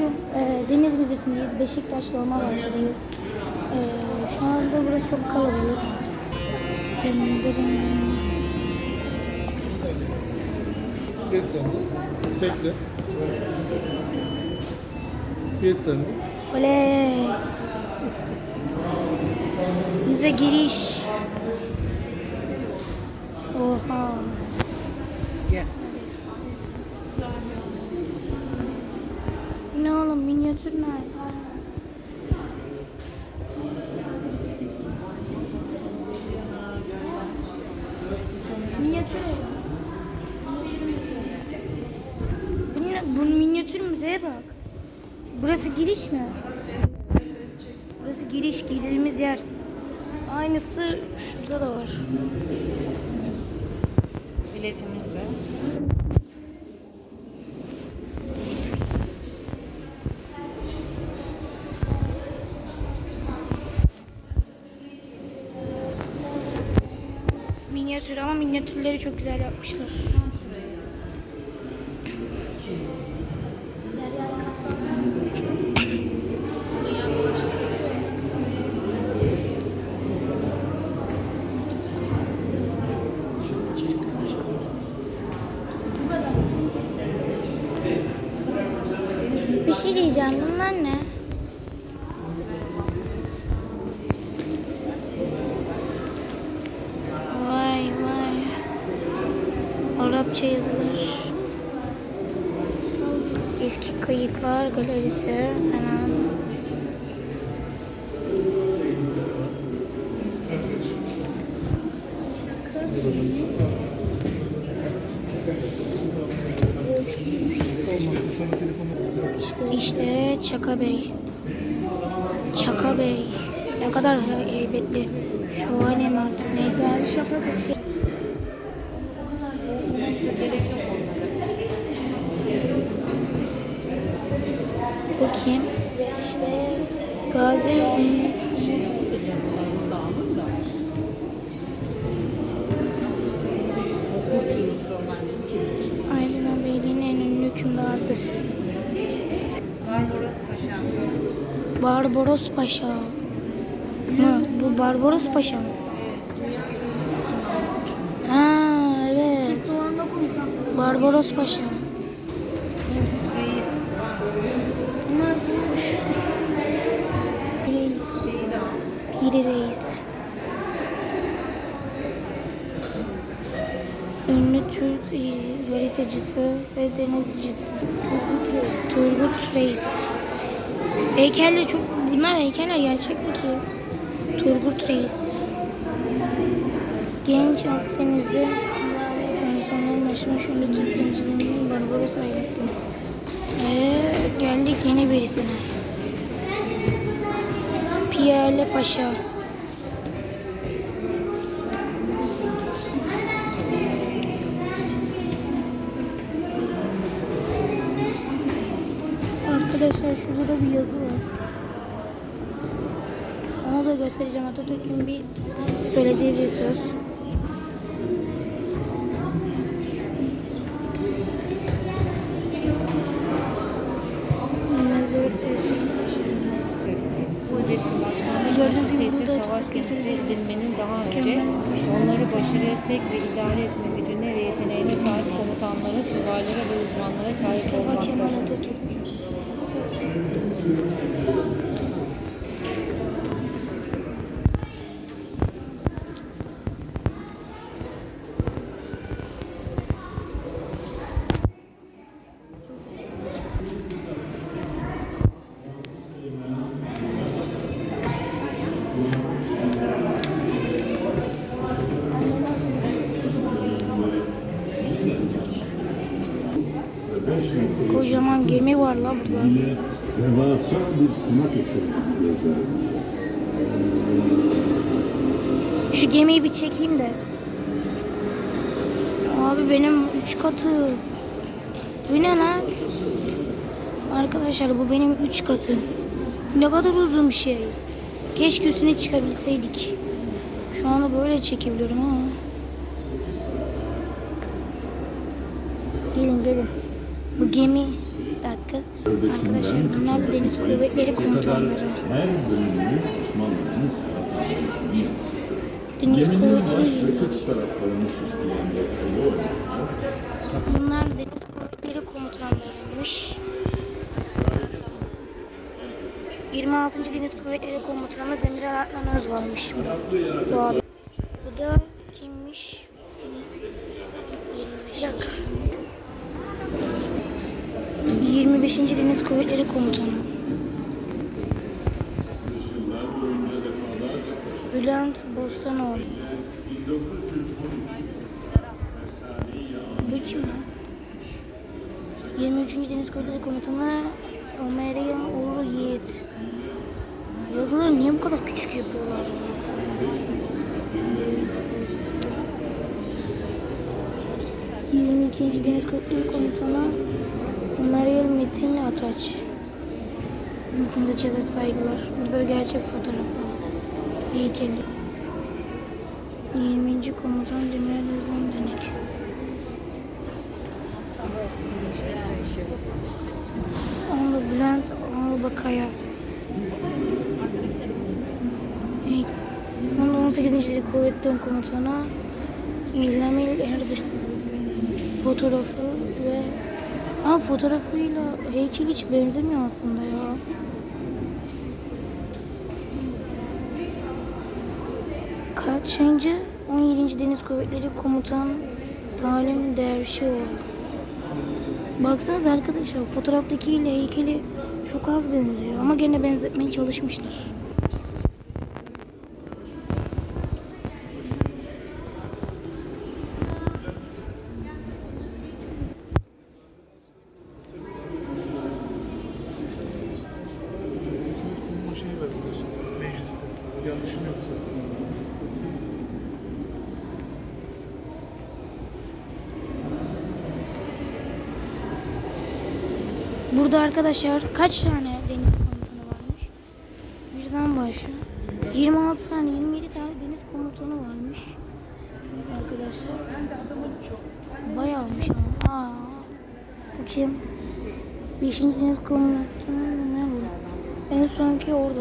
bugün e, Deniz Müzesi'ndeyiz. Beşiktaş Dolmabahçe'deyiz. E, şu anda burası çok kalabalık. Geç sen de. Bekle. Geç sen de. Oley! Müze giriş. Oha. Gel. Bu Ne oğlum minyatür ne? Minyatür. Bu ne? Bu minyatür müzeye bak. Burası giriş mi? Burası giriş, girdiğimiz yer. Aynısı şurada da var. Biletimiz de. Minyatür ama minyatürleri çok güzel yapmışlar. Bir şey diyeceğim. Bunlar ne? Galerisi falan. İşte Çaka Bey. Çaka Bey. Ne kadar he- heybetli. Şövalye mi artık neyse. Şafak Bakayım. İşte Gazi Aydın Beyliğin en ünlü hükümdarıdır. Barbaros Paşa. Barbaros Paşa mı? Bu Barbaros Paşa mı? Ha evet. Barbaros Paşa. Reis. Bunlar buymuş. Reis. Şeyi de al. Piri Reis. Ünlü Türk e, haritacısı ve denizcisi. Turgut Reis. Turgut Reis. Heykeller çok... Bunlar heykeller gerçek mi ki? Turgut Reis. Genç Akdeniz'de insanların başıma ünlü Türk denizcilerinin Barbaros Hayrettin. Ee, geldik yeni birisine. Piyale Paşa. Arkadaşlar şurada da bir yazı var. Onu da göstereceğim. Atatürk'ün bir söylediği bir söz. Gördüğünüz gibi burada savaş gemisi edilmenin daha önce olmuş. onları başarıya sevk ve idare etme gücüne ve yeteneğine sahip komutanlara, subaylara ve uzmanlara sahip olmaktadır. Kocaman gemi var la burada. Devasa bir simak eseri. Şu gemiyi bir çekeyim de. Abi benim üç katı. Bu ne lan? Arkadaşlar bu benim üç katı. Ne kadar uzun bir şey. Keşke üstüne çıkabilseydik. Şu anda böyle çekebiliyorum ama. Gelin gelin. Bu gemi. Övdesinden Arkadaşlar bunlar deniz kuvvetleri komutanları. Deniz kuvvetleri Bunlar deniz kuvvetleri komutanlarıymış. 26. Deniz Kuvvetleri Komutanı Demiral Adnan Özbal'mış. Bu. Bu da kimmiş? 25. 25. Deniz Kuvvetleri Komutanı. Bülent Bostanoğlu. Bu kim lan? 23. Deniz Kuvvetleri Komutanı Ömeryan Uğur Yiğit. Yazıları niye bu kadar küçük yapıyorlar? ya? Yirmi ikinci Deniz Kuvvetleri Komutanı Ömeryan Metin Ataç. Ataç'a saygılar. Burada gerçek fotoğrafı. Heykeli. 20. Komutan Demirel Özlem Denek. Anlı Bülent Albakaya. Onda 18. Deli Kuvvetleri Komutanı İlhamil Erdi. Fotoğrafı ve Aa fotoğrafıyla heykel hiç benzemiyor aslında ya. Kaçıncı? 17. Deniz Kuvvetleri Komutan Salim Dervişoğlu. Baksanıza arkadaşlar fotoğraftakiyle heykeli çok az benziyor ama gene benzetmeye çalışmışlar. Arkadaşlar kaç tane deniz komutanı varmış? Birden başlıyor. 26 tane 27 tane deniz komutanı varmış. Arkadaşlar. Bayağımış ama. Aa. Kim? 5. deniz komutanı ne bu? En sonki orada.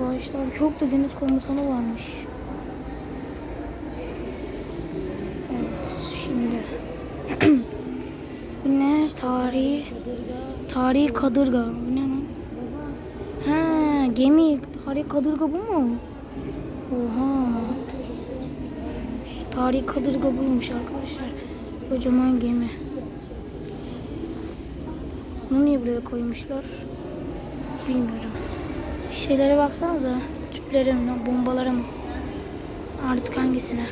Başlar çok da deniz komutanı varmış. Evet şimdi. Bu ne? Tarihi. Tarihi kadırga. Bu ne lan? Ha, gemi. Tarihi kadırga bu mu? Oha. Tarihi kadırga buymuş arkadaşlar. Kocaman gemi. Bunu niye buraya koymuşlar? Bilmiyorum. Şeylere baksanıza. Tüplere mi, bombalara mı? Artık hangisine?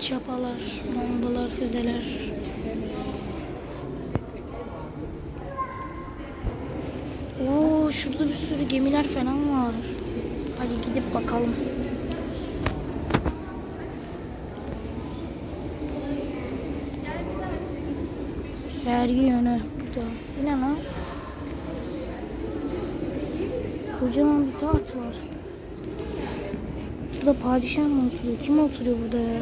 Çapalar, bombalar, füzeler. Oo, şurada bir sürü gemiler falan var. Hadi gidip bakalım. Sergi yönü burada. Bu ne lan? Kocaman bir taht var. Burada padişah mı oturuyor? Kim oturuyor burada ya?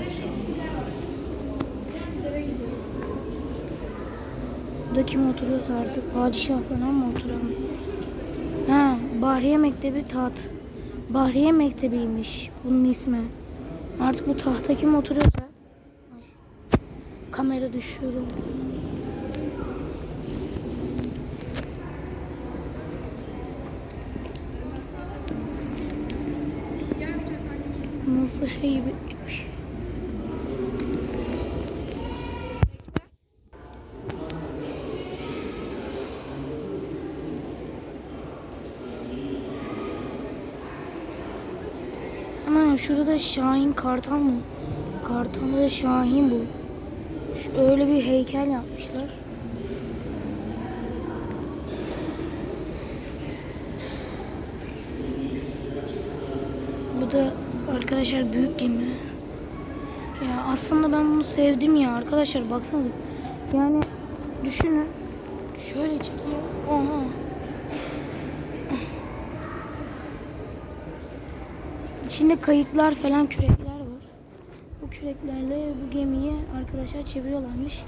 Burada kim oturuyorsa artık padişah falan mı oturuyor? Ha, Bahriye Mektebi taht. Bahriye Mektebi'ymiş bunun ismi. Artık bu tahta kim oturuyorsa. Ay, kamera düşüyorum. Nasıl heybetmiş. Ana şurada Şahin Kartal mı? Kartal ve Şahin bu. Öyle bir heykel yapmışlar. Bu da arkadaşlar büyük gemi. Ya aslında ben bunu sevdim ya arkadaşlar baksanıza. Yani düşünün. Şöyle çekiyor. Oha. İçinde kayıklar falan kürekler var. Bu küreklerle bu gemiyi arkadaşlar çeviriyorlarmış.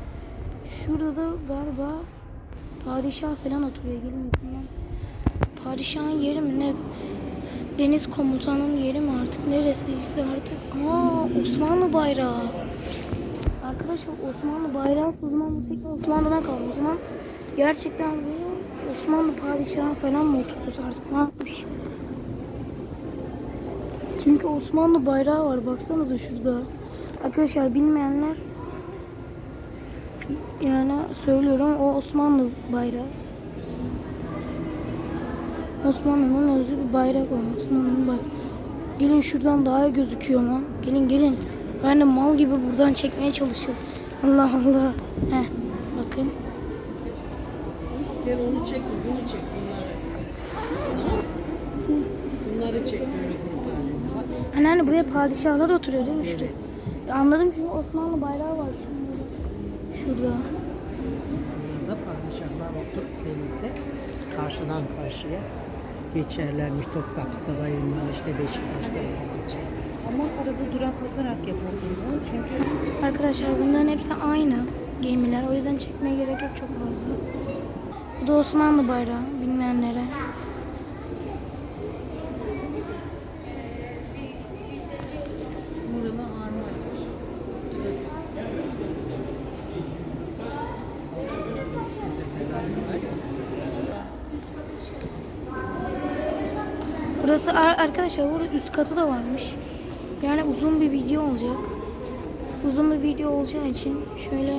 Şurada da galiba padişah falan oturuyor. Gelin bakın. Padişahın yeri mi ne? Deniz komutanının yeri mi artık? Neresiyse artık. Aa Osmanlı bayrağı. Arkadaşlar Osmanlı bayrağı Osmanlı tek Osmanlı'dan kaldı. O zaman gerçekten Osmanlı padişahı falan mı oturuyoruz artık? Ne yapmış? Çünkü Osmanlı bayrağı var. Baksanıza şurada. Arkadaşlar bilmeyenler yani söylüyorum o Osmanlı bayrağı. Osmanlı'nın özü bir bayrak var. Osmanlı'nın bayrağı. Gelin şuradan daha iyi gözüküyor lan. Gelin gelin. Ben de mal gibi buradan çekmeye çalışıyorum. Allah Allah. Heh, bakın. Gel onu çek, bunu çek bunları. Bunları çek. Anneanne buraya padişahlar oturuyor değil mi şuraya? Ya anladım çünkü Osmanlı bayrağı var şurada. Şurada. Burada padişahlar oturup denizde karşıdan karşıya geçerlermiş Topkapı Sarayı'ndan işte Beşiktaş'ta geçer. Ama arada duraklatarak yapılıyor çünkü Arkadaşlar bunların hepsi aynı gemiler. O yüzden çekmeye gerek yok çok fazla. Bu da Osmanlı bayrağı Burası ar- arkadaşlar burada üst katı da varmış. Yani uzun bir video olacak. Uzun bir video olacağı için şöyle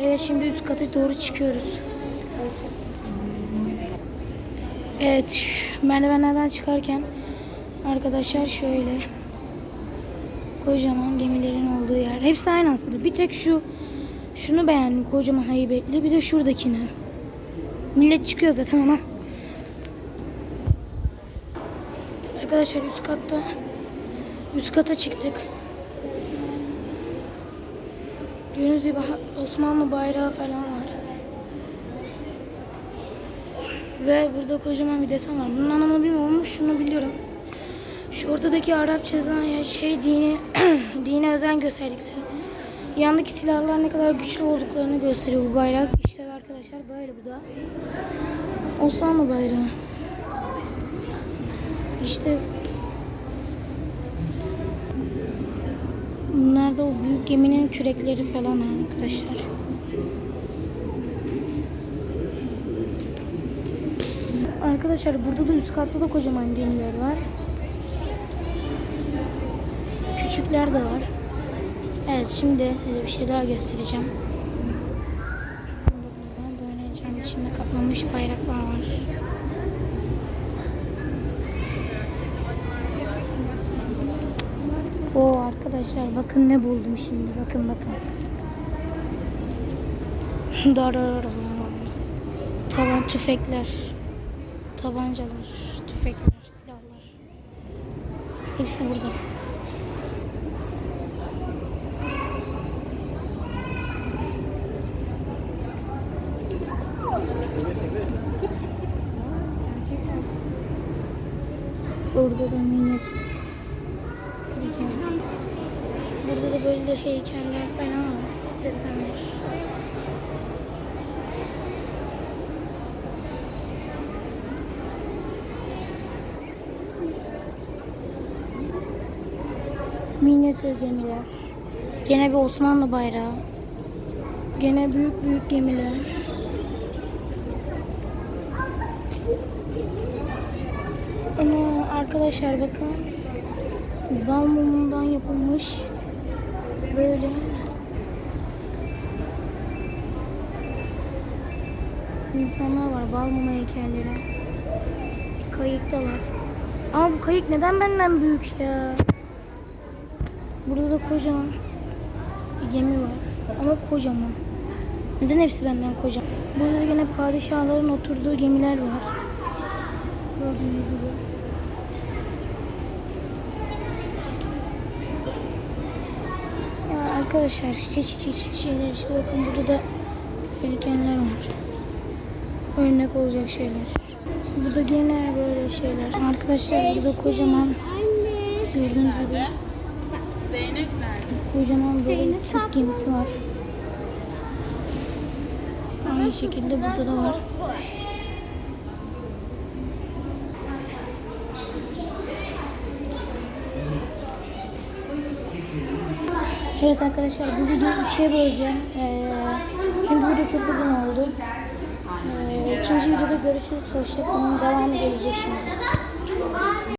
Evet şimdi üst kata doğru çıkıyoruz. Evet merdivenlerden çıkarken arkadaşlar şöyle kocaman gemilerin olduğu yer. Hepsi aynı aslında. Bir tek şu şunu beğendim kocaman heybetli. Bir de şuradakini. Millet çıkıyor zaten ona. Arkadaşlar üst katta üst kata çıktık. Gördüğünüz gibi Osmanlı bayrağı falan var. Ve burada kocaman bir desen var. Bunun anlamını bilmiyorum ama şunu biliyorum. Şu ortadaki Arapça yazan ya şey dini dine özen gösterdikleri. Yandaki silahlar ne kadar güçlü olduklarını gösteriyor bu bayrak. İşte arkadaşlar böyle bu da. Osmanlı bayrağı. İşte bunlar da o büyük geminin kürekleri falan arkadaşlar. Arkadaşlar burada da üst katta da kocaman gemiler var. Küçükler de var. Evet şimdi size bir şey daha göstereceğim. Burada böyle içinde kaplanmış bayraklar var. O arkadaşlar bakın ne buldum şimdi. Bakın bakın. Dararara. Taban tüfekler. Tabancalar, tüfekler, silahlar. Hepsi burada. Burada da minyatür. Burada heykeller falan var. Desenler. Minyatür gemiler. Gene bir Osmanlı bayrağı. Gene büyük büyük gemiler. Ana arkadaşlar bakın. Bal mumundan yapılmış. Böyle. İnsanlar var. Bal mumu heykelleri. Kayık da var. Ama bu kayık neden benden büyük ya? Burada da kocaman bir gemi var. Ama kocaman. Neden hepsi benden kocaman? Burada da yine padişahların oturduğu gemiler var. Gördüğünüz gibi. Ya arkadaşlar çeşit çeşit şeyler işte bakın burada da yelkenler var. Örnek olacak şeyler. Burada gene böyle şeyler. Arkadaşlar burada kocaman gördüğünüz gibi Zeynep nerede? kocaman böyle Türk gemisi var. Aynı şekilde burada da var. Evet arkadaşlar bu videoyu ikiye böleceğim. Ee, çünkü video çok uzun oldu. Ee, ikinci videoda görüşürüz. Hoşçakalın. Devamı gelecek şimdi.